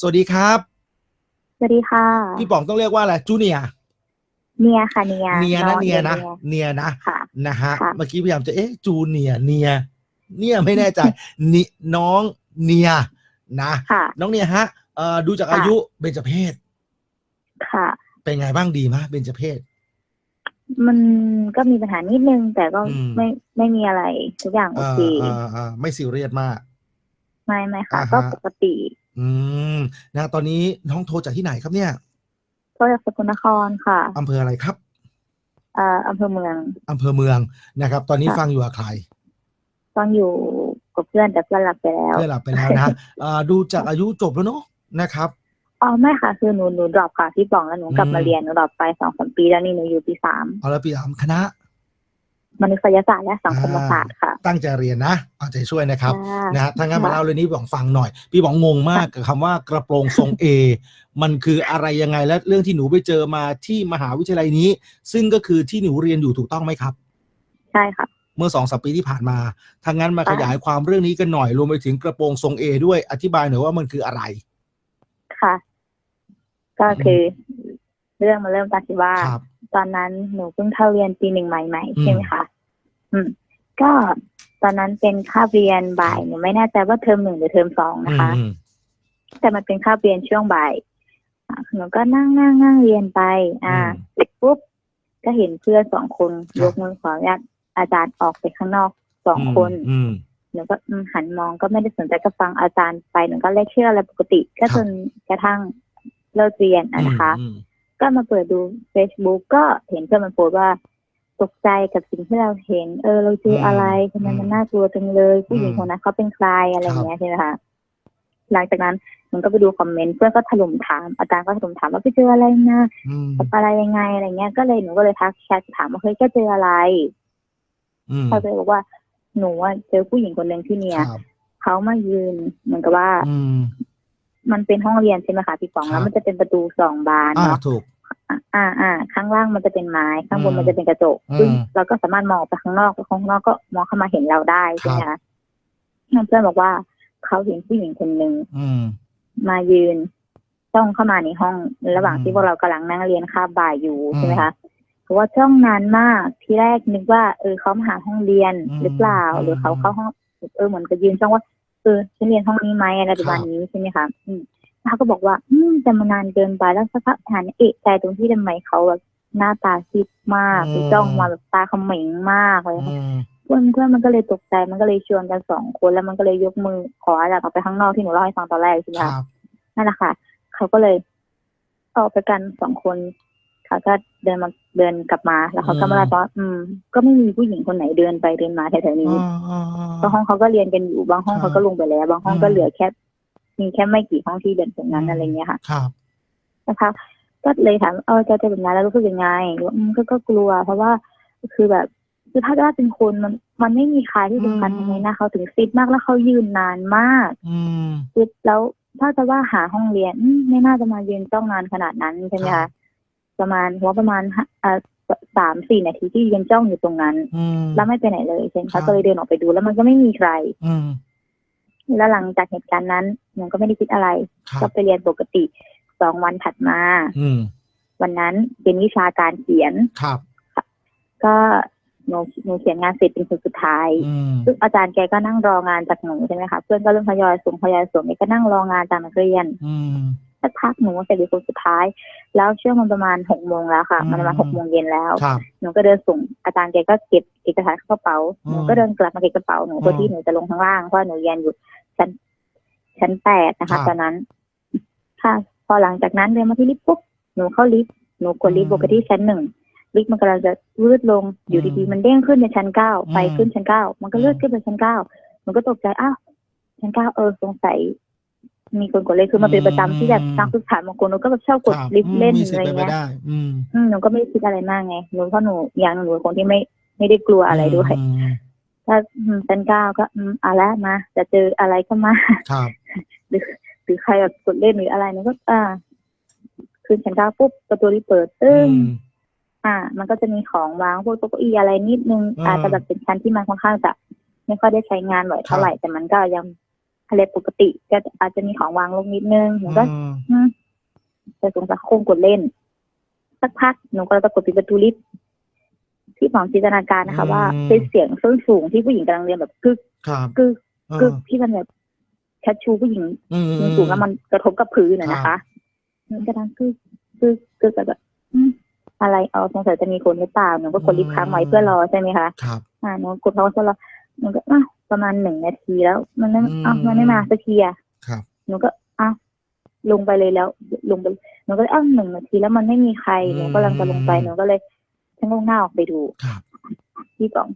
สวัสดีครับ สวัสดีค่ะ พี่ป๋องต้องเรียกว่าอะไรจูเนียเนียค่ะเนียเนียนะองเนียนะเนียเนียนะค่ะนะฮะค่ะเมื่อกี้พยายามจะเอ๊ะจูเนียเนียเนี่ยไม่แน่ใจนิน้องเนียนะค่ะน้องเนียฮะเอ่อดูจากค่ะอายุเบญจเพศค่ะ เป็นไงบ้างดีมะเบญจเพศมันก็มีปัญหานิดนึง แต่ก็อืมไม่ไม่มีอะไร ทุกอย่างโออ่าเคอ่าอ่าไม่ซีเรียสมาก ไม่ไม่ค่ะอ่าฮะก็ปกติ อืมนะตอนนี้น้องโทรจากที่ไหนครับเนี่ยก็จากสกลนครค่ะอำเภออะไรครับเอ่ออำเภอเมืองอำเภอเมืองนะครับ ตอนนี้ค่ะฟังอยู่กับใครต้องอยู่กับเพื่อนแต่เพื่อนหลับไปแล้วเพื่อนหลับไปแล้วนะอ่าดูจากอายุจบแล้วเนาะนะครับ อ๋อไม่ค่ะคือหนูหนูดรอปค่ะพี่บอกแล้วหนูกลับอืมมาเรียนหนูดรอปไปสองสามปีแล้วนี่หนูอยู่ปีสามเอาละปีสามคณะ มนุษยศาสตร์และสังคมศาสตร์ค่ะ ตั้งใจเรียนนะเอาใจช่วยนะครับค่ะนะฮะถ้างั้นมาค่ะเล่าเรื่องนี้พี่บองฟังหน่อย พี่บองงงมากกับคำว่ากระโปรงทรงเอมันคืออะไรยังไงและเรื่องที่หนูไปเจอมาที่มหาวิทยาลัยนี้ ซึ่งก็คือที่หนูเรียนอยู่ถูกต้องไหมครับ ใช่ค่ะเมื่อสองสามปีที่ผ่านมาถ้างั้นมาค่ะขยายความเรื่องนี้กันหน่อยรวมไปถึงกระโปรงทรงเอด้วยอธิบายหน่อยว่ามันคืออะไร ค่ะ ก็คือเรื่องมาเริ่มจากที่ว่าครับตอนนั้นหนูเพิ่งเข้าเรียนปีหนึ่งใหม่อืๆมใช่ไหมคะ อืม ก็ตอนนั้นเป็นคาบเรียนบ่ายหนูไม่แน่ใจว่าเทอมหนึ่งหรือเทอมสองนะคะ อืมแต่มันเป็นคาบเรียนช่วงบ่ายอะหนูก็นั่งนั่งนั่งเรียนไป อ่าอืมเสร็จปุ๊บก็เห็นเพื่อนสองคนครับยกมือขออนุญาตอาจารย์ออกไปข้างนอกสองคน อืม หนูก็อืมหันมองก็ไม่ได้สนใจก็ฟังอาจารย์ไปหนูก็เลกเชื่ออะไรปกติ ก็ครับจนกระทั่งเลิกเรียนอะนะคะ อืมก็มาเปิดดู Facebook ก็เห็นเพื่อนมันโพสต์ว่า ตกใจกับสิ่งที่เราเห็น เออ เราเจออะไรทำไมมันน่ากลัวจังเลย ผู้หญิงคนนั้นเขาเป็นใครอะไรอย่างเงี้ยใช่ไหมคะหลังจากนั้นมันก็ไปดูคอมเมนต์เพื่อนก็ถล่มถามอาจารย์ก็ถล่มถามว่าไปเจออะไรนะอืมกับอะไรยังไงอะไรเงี้ยก็เลยหนูก็เลยทักแชทถามว่าเฮ้ยก็เจออะไรอืมเขาเลยบอกว่า หนูอะเจอผู้หญิงคนหนึ่งที่เนี่ยครับเขามายืนเหมือนกับว่าอืมมันเป็นห้องเรียนใช่ไหมคะพี่ป๋องครับแล้วมันจะเป็นประตูสองบานอ่าเนาะถูก อ่าอ่าอ่าข้างล่างมันจะเป็นไม้ข้างบอืนมมันจะเป็นกระจกอืมซึ่งเราก็สามารถมองออกไปข้างนอกแล้วข้างนอกก็มองเข้ามาเห็นเราได้ใช่ไหมครัคะบเพื่อนบอกว่าเขาเห็นผู้หญิงคนหนึ่งอืมมายืนจ้องเข้ามาในห้องระหว่างอืมที่พวกเรากำลังนั่งเรียนคาบบ่ายอยู่อืมใช่ไหมคะเพราะว่าจ้องนานมากที่แรกนึกว่าเออเขามาหาห้องเรียนอืมหรือเปล่า หรือเขาอืมเข้าห้อง เออเหมือนกับยืนจ้องว่าเออฉันเรียนห้องนี้ไหมอะไรประมาณครับนี้ใช่ไหมคะอืมแล้ว เขาก็บอกว่า อืมแต่มันนานเกินไปแล้วสักพักฐานเอะใจตรงที่ทำไมเขาแบบหน้าตาซีดมากคือจ้องมาแบบตาเขม็งมากเลยอืมเพื่อนเพื่อนมันก็เลยตกใจมันก็เลยชวนกันสองคนแล้วมันก็เลยยกมือขออาจารย์ออกไปข้างนอกที่หนูเล่าให้ฟังตอนแรกใช่ไหมคคะรับนั่นแหละค่ะ เขาก็เลยออกไปกันสองคนเขาก็เดินมาเดินกลับมาแล้วเขาก็มาเล่าว่าอืม ก็ไม่มีผู้หญิงคนไหนเดินไปเดินมาแถวๆนี้อ่าอ่าอ่าบางห้องเขาก็เรียนกันอยู่บางห้องครับเขาก็ลงไปแล้ว บางห้องอืมก็เหลือแค่ มีแค่ไม่กี่ห้องที่เดินตรงนั้นอะไรเงี้ยค่ะครับนะคะก็เลยถามเออจะจะแบบนั้นแล้วรู้สึกยังไงบอกอืมก็ก็กลัว เพราะว่าคือแบบคือถ้าว่าเป็นคนมันมันไม่มีใครที่สำคัญอืมทำไมหน้าเขาถึงซิดมากแล้วเขายืนนานมากอืมซิดแล้วถ้าจะว่าหาห้องเรียนอืมไม่น่าจะมายืนจ้องนานขนาดนั้นใช่ไหมครัคะบประมาณหัวประมาณห้าเอ่อสามสี่นาทีที่ยืนจ้องอยู่ตรงนั้นอืมแล้วไม่ไปไหนเลยเช่นครัเขาบก็เลยเดินออกไปดูแล้วมันก็ไม่มีใครอืม แล้วหลังจากเหตุการณ์นั้นหนูก็ไม่ได้คิดอะไรครัก็บไปเรียนปกติสองวันถัดมาอืมวันนั้นเป็นวิชาการเขียนครับก็หนูหนูเขียนงานเสร็จเป็นคนสุดท้ายอืมซึ่งอาจารย์แกก็นั่งรองานจากหนูใช่ไหมคะเพื่อนก็เริ่มทยอยส่งทยอยส่งแกก็นั่งรองานจากนักเรียนอืมสักพักหนูเสร็จเป็นคนสุดท้าย แล้วช่วงมันประมาณหกโมงแล้วค่ะอืมมันประมาณหกโมงเย็นแล้วครับหนูก็เดินส่งอาจารย์แกก็เก็บเอกสารเข้ากระเป๋าอืมหนูก็เดินกลับมาเก็บกระเป๋าหนูเพื่อมที่หนูจะลงข้างล่างเพราะหนูเรียนอยู่ ชั้นชั้นแปดนะครัคะบตอนนั้น ค่ะ พอหลังจากนั้นเดินมาที่ลิฟต์ปุ๊บหนูเข้าลิฟต์หนูกดลิฟต์อืปมกติชั้นหนึ่งลิฟต์มันกำลังจะวืดลงอยู่อืมดีๆมันเด้งขึ้นในชั้นเก้าไปอืมขึ้นชั้นเก้ามันก็เลื่อนอืมขึ้นไปชั้นเก้าหนูก็ตกใจอ้าวชั้นเก้าเออสงสัยมีคนกดเลยคือมันเป็นประจำที่แบบนักศึกษาบางคนหนูก็แบบชอบกดครับลิฟต์เล่นมีสิทอะไรธิ์เป็นไปเงี้ย ได้ อืมอืมหนูก็ไม่ได้คิดอะไรมากไงหนูเพราะหนูอย่างหนึ่งหนูเป็นคนที่ไม่ไม่ได้กลัวอะไรด้วยอืม ถ้าอืมชั้นเก้าก็อืมเอะละมา จะเจออะไรก็มาครับหรือหรือใครแบบกดเล่นหรืออะไรหนูก็อ่าขึ้นชั้นเก้าปุ๊บประตูรีบเปิดตึ้งอืมอ่า มันก็จะมีของวางพวกโต๊ะเก้าอี้อะไรนิดนึงอ่าอาจจะแบบเป็นชั้นที่มันค่อนข้างจะไม่ค่อยได้ใช้งานบ่อยเท่าไหร่แต่มันก็ยังอะไรปกติก็อาจจะมีของวางลงนิดนึงหนูก็อืมอืมแต่สงสัยคงกดเล่น สักพักหนูก็เลยไปกดปิดประตูลิฟต์ ที่ของจินตนาการนะคะ ว่าเป็นเสียงส้นสูงที่ผู้หญิงกำลังเรียนแบบกึกครับกึกเออกึกที่มันแบบชัดชูผู้หญิงอืมสูงสูงแล้วมันกระทบกับพื้นน่ะนะคะมันกระดังกึกกึกกึกแบบอืมอะไรเอาสงสัยจะมีคนหรือเปล่าหนูก็กดลิฟต์ค้างไว้เพื่อรอใช่ไหมคะครับอ่าหนูกดเขาเพื่อรอหนูก็อะประมาณหนึ่งนาทีแล้ว มันไม่อืมอ้าวมันไม่มาสักทีอะครับหนูก็อ้าวลงไปเลยแล้ว ลงไปหนูก็เลยอ้าวหนึ่งนาทีแล้วมันไม่มีใครหนูก็กำลังจะลงไปหนูก็เลย ฉันก็หน้าออกไปดูครับที่กล่อง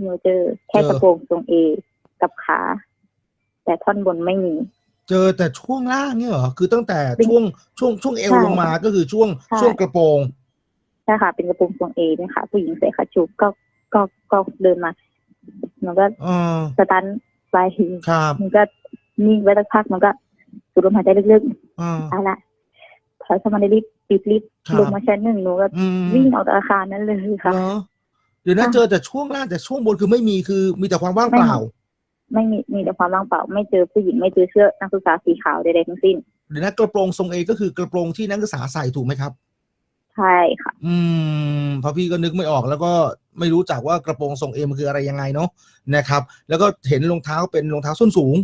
หนูเจอแค่เจอกระโปรงทรงเอกับขา แต่ท่อนบนไม่มี เจอแต่ช่วงล่างเนี่ยเหรอคือตั้งแต่เป็นช่วงช่วงช่วงเอวใช่ลงมาก็คือช่วงใช่ช่วงกระโปรงใช่ค่ะ เป็นกระโปรงทรงเอเนี่ยค่ะ ผู้หญิงใส่ขาชุบก็ก็ก็เดินมาหนูก็เออสตันไปครับมันก็นิ่งไว้สักพักมันก็สูดลมหายใจลึกเออๆเอาละถอยเข้ามาในลิฟต์ปิดลิฟต์ ครับ ลงมาชั้นหนึ่งหนูก็อืมวิ่งออกจากอาคารนั้นเลยค่ะ เหรอเดี๋ยวนะค่ะ เจอแต่ช่วงล่างแต่ช่วงบนคือไม่มีคือมีแต่ความว่างเปล่าไม่มีมีแต่ความว่างเปล่า ไม่เจอผู้หญิงไม่เจอเสื้อนักศึกษาสีขาวใดๆทั้งสิ้นเดี๋ยวนะกระโปรงทรงเอก็คือกระโปรงที่นักศึกษาใส่ถูกไหมครับ ใช่ค่ะ อืมเพราะพี่ก็นึกไม่ออกแล้วก็ไม่รู้จักว่ากระโปรงทรงเอมันคืออะไรยังไงเนาะนะครับ แล้วก็เห็นรองเท้าเป็นรองเท้าส้นสูง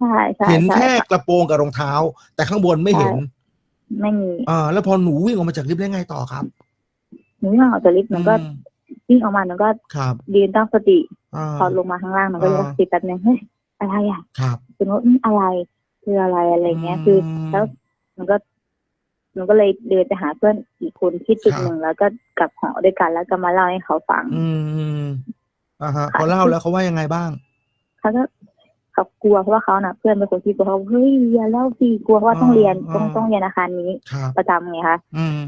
ใช่ใช่เห็นใช่แค่ค่ะ กระโปรงกับรองเท้า แต่ข้างบนไม่เห็น ไม่มีอ่าแล้วพอหนูวิ่งออกมาจากลิฟต์ได้ไงต่อครับ หนูวิ่งออกจากลิฟต์หนูก็อืมวิ่งออกมาหนูก็ครับยืนตั้งสติอ่า พอลงมาข้างล่างหนูก็เลยอ่าสติแป๊บนึงเฮ้ยอะไรอะครับคือว่าอืมอะไรคืออะไรอะไรเงี้ย คือแล้วหนูก็หนูก็เลยเดินไปหาเพื่อนอีกคนที่ตึกครับ หนึ่งแล้วก็กลับหอด้วยกัน แล้วก็มาเล่าให้เขาฟัง อืมอืมอ่าฮะค่ะพอเล่าแล้วเขาว่ายังไงบ้าง เขาก็ เขากลัวเพราะว่าเขาน่ะเพื่อนเป็นคนที่กลัวเขาเฮ้ยอย่าเล่าสิกลัวเพราะว่าต้องเรียนอ่าต้องอ่าต้องเรียนอาคารนี้ครับประจำไงคะอืม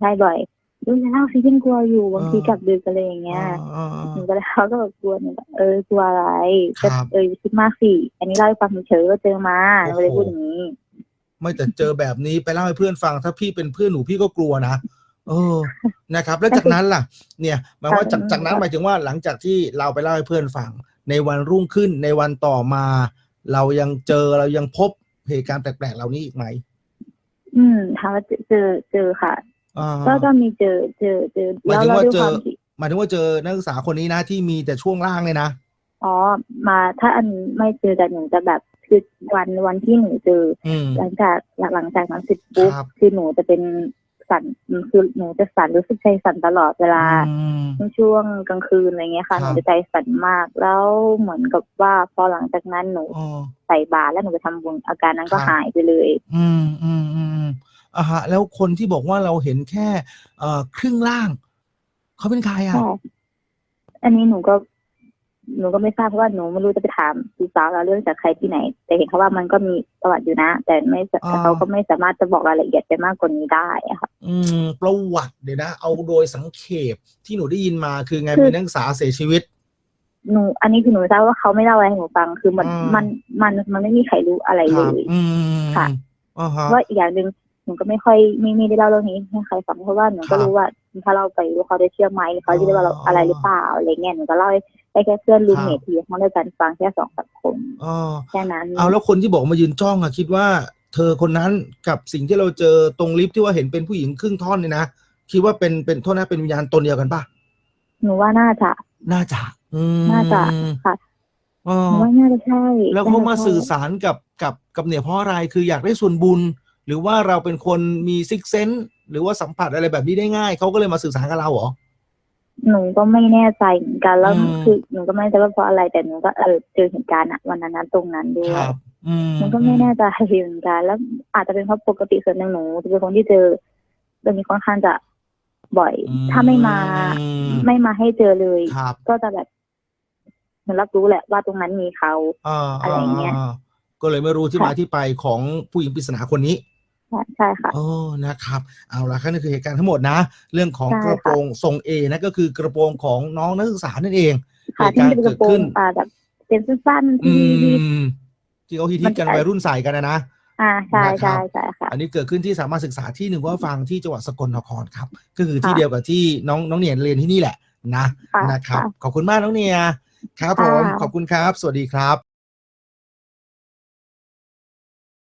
ได้บ่อยดูอย่าเล่าสิพี่กลัวอยู่บางทีอ่ากลับดึกอะไรอย่างเงี้ยอ่าอ่าหนูก็เลยเขาก็แบบกลัวหนูก็เออกลัวอะไรครัก็บเออคิดมากสิอันนี้เล่าให้ฟังเฉยๆว่าเจอมาหโอ้นูโหก็เลยพูดอย่างนี้ ไม่แต่เจอแบบนี้ไปเล่าให้เพื่อนฟัง ถ้าพี่เป็นเพื่อนหนูพี่ก็กลัวนะเออนะครับ แล้วจากนั้นล่ะ เนี่ยหมายว่าจากจากนั้นหมายถึงว่าหลังจากที่เราไปเล่าให้เพื่อนฟัง ในวันรุ่งขึ้นในวันต่อมา เรายังเจอเรายังพบเหตุการณ์แปลกๆเหล่านี้อีกไหม อืมถามว่าเจอเจอเจอค่ะอ่าก็ก็มีเจอเจอเจอหมายแล้วถึงแล้วว่าด้วยเจคอวามที่หมายถึงว่าเจอนักศึกษาคนนี้นะที่มีแต่ช่วงล่างเลยนะอ๋อมาถ้าอันไม่เจอแต่หนูจะแบบคือวันวันที่หนูเจออืมหลังจากหลังจากนั้นเสร็จปุ๊บครับคือหนูจะเป็น สั่นคือหนูจะสั่นรู้สึกใจสั่นตลอดเวลาอืมช่วงกลางคืนอะไรเงี้ยค่ะคหรับนูจะใจสั่นมาก แล้วเหมือนกับว่าพอหลังจากนั้นหนูอ๋อใส่บาตรแล้วหนูไปทำบุญอาการนั้นก็ครับหายไปเลย อืมอืมอืมอ่าฮะ แล้วคนที่บอกว่าเราเห็นแค่ เอ่อครึ่งล่าง เขาเป็นใครอะใช่อันนี้หนูก็ หนูก็ไม่ทราบเพราะว่าหนูไม่รู้จะไปถามพี่สาวเราเรื่องจากใครที่ไหน แต่เห็นเขาว่ามันก็มีประวัติอยู่นะ แต่ไม่แต่เขาก็ไม่สามารถจะบอกรายละเอียดไปมากกว่านี้ได้อะค่ะอืม ประวัติเดี๋ยวนะ เอาโดยสังเขปที่หนูได้ยินมาคือไงคือมีนักศึกษาเสียชีวิตหนูอันนี้คือหนูทราบว่าเขาไม่เล่าอะไรให้หนูฟังคือมันอ่ามัมันมันมันไม่มีใครรู้อะไรคเลรับยอืมค่ะอ่าฮะว่าอีกอย่างหนึ่งหนูก็ไม่ค่อยไม่ไม่ได้เล่าเรื่องนี้ให้ใครฟังเพราะว่าหนูครัก็บรู้ว่าถ้าเราไปรู้เขาได้เชื่อไหมหรือเขาจะได้ว่าเราอ๋อออะไรหรือเปล่าอะไรเงี้ยหนูก็เล่าให้ ได้แค่เพื่อนรูมครับเมทที่ห้องด้วยกันฟังแค่สองสามคนอ๋อแค่นั้นเอาแล้วคนที่บอกมายืนจ้องอะคิดว่า เธอคนนั้นกับสิ่งที่เราเจอตรงลิฟต์ที่ว่าเห็นเป็นผู้หญิงครึ่งท่อนเนี่ยนะคิดว่าเป็นเป็นโทษนะเป็นวิญญาณตนเดียวกันปะหนูว่าน่าจะ น่าจะอืมน่าจะค่ะอ๋อหนูว่าน่าจะใช่ แล้วเขามาน่จะใช่สื่อสารกับกับกับเนี่ยเพราะอะไรคืออยากได้ส่วนบุญ หรือว่าเราเป็นคนมีซิกเซนหรือว่าสัมผัสอะไรแบบนี้ได้ง่ายเขาก็เลยมาสื่อสารกับเราเหรอ หนูก็ไม่แน่ใจเหมือนกันแล้วอืม คือหนูก็ไม่แน่ใจว่าเพราะอะไรแต่หนูก็เออเจอเหตุการณ์อะวันนั้นนะตรงนั้นด้วยครับอืมมันก็ไม่แน่ใจเหมือนกันแล้วอาจจะเป็นเพราะปกติส่วนหนึ่งหนูจะเป็นคนที่เจอเรื่องนี้ค่อนข้างจะบ่อย อืมถ้าไม่มาอืมไม่มาให้เจอเลย ครับก็จะแบบหนูรับรู้แหละว่าตรงนั้นมีเขา อ่าอะไรอย่างเงี้ยาก็เลยไม่รู้ที่ค่ะมาที่ไปของผู้หญิงปริศนาคนนี้ ใช่ใช่ค่ะ โอ้นะครับ เอาละครับนั่นคือเหตุการณ์ทั้งหมดนะ เรื่องของใช่กระโปรงทรงเอนะก็คือกระโปรงของน้องนักศึกษานั่นเองค่ะเหตุที่การณ์เป็นกเกิระดโปรขึ้งนอ่าแบบเป็นสั้นๆอืที่ที่ มที่เขาฮิตมัๆนกันใช่วัยรุ่นใส่กันนะนะ อ่าใช่นะครับ ใช่ใช่ค่ะ อันนี้เกิดขึ้นที่สามารถศึกษาที่หนึ่งว่าฟังที่จังหวัดสกลนครครับ ก็คือที่ค่ะเดียวกับที่น้องน้องเนียนเรียนที่นี่แหละนะค่ะนะครับ ค่ะขอบคุณมากน้องเนียครับผมค่ะ ขอบคุณครับ สวัสดีครับ